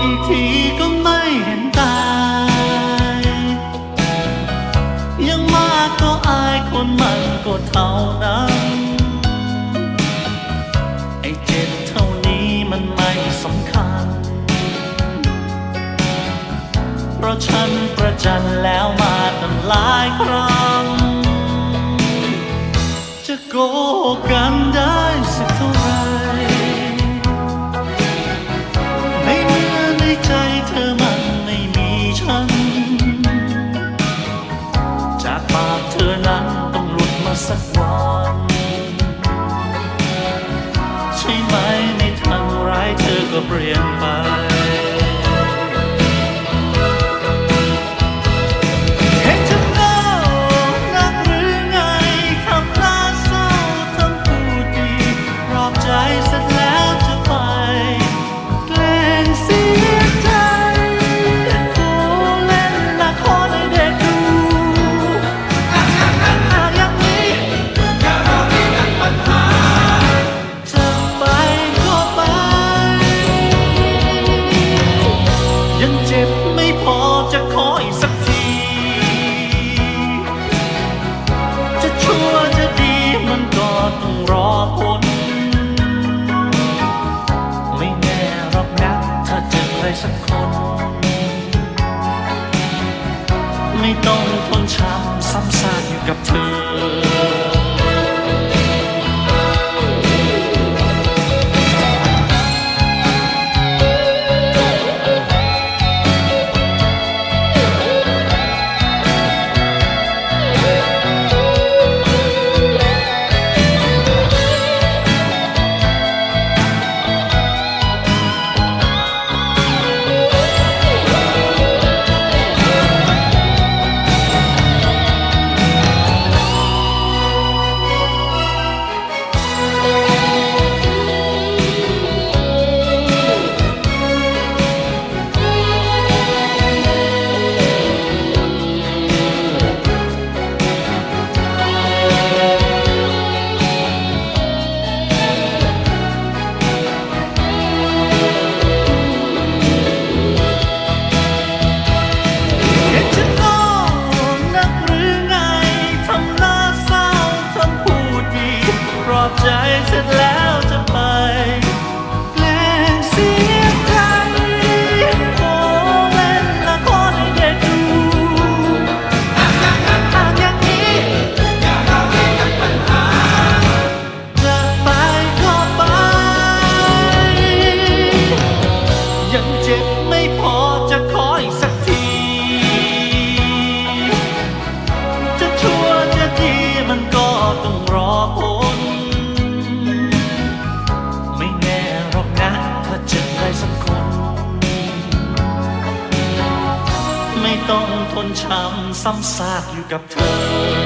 อีกทีก็ไม่เห็นตาย ยังมากก็อายคนมันก็เท่านั้น ไอ้เจ็บเท่านี้มันไม่สำคัญ เพราะฉันประจันแล้วมาตั้งหลายครั้งจะโก สักวันใช่ไหมในทางร้ายเธอก็เปลี่ยนไป place of course. ช้ำซ้ำซากอยู่กับเธอ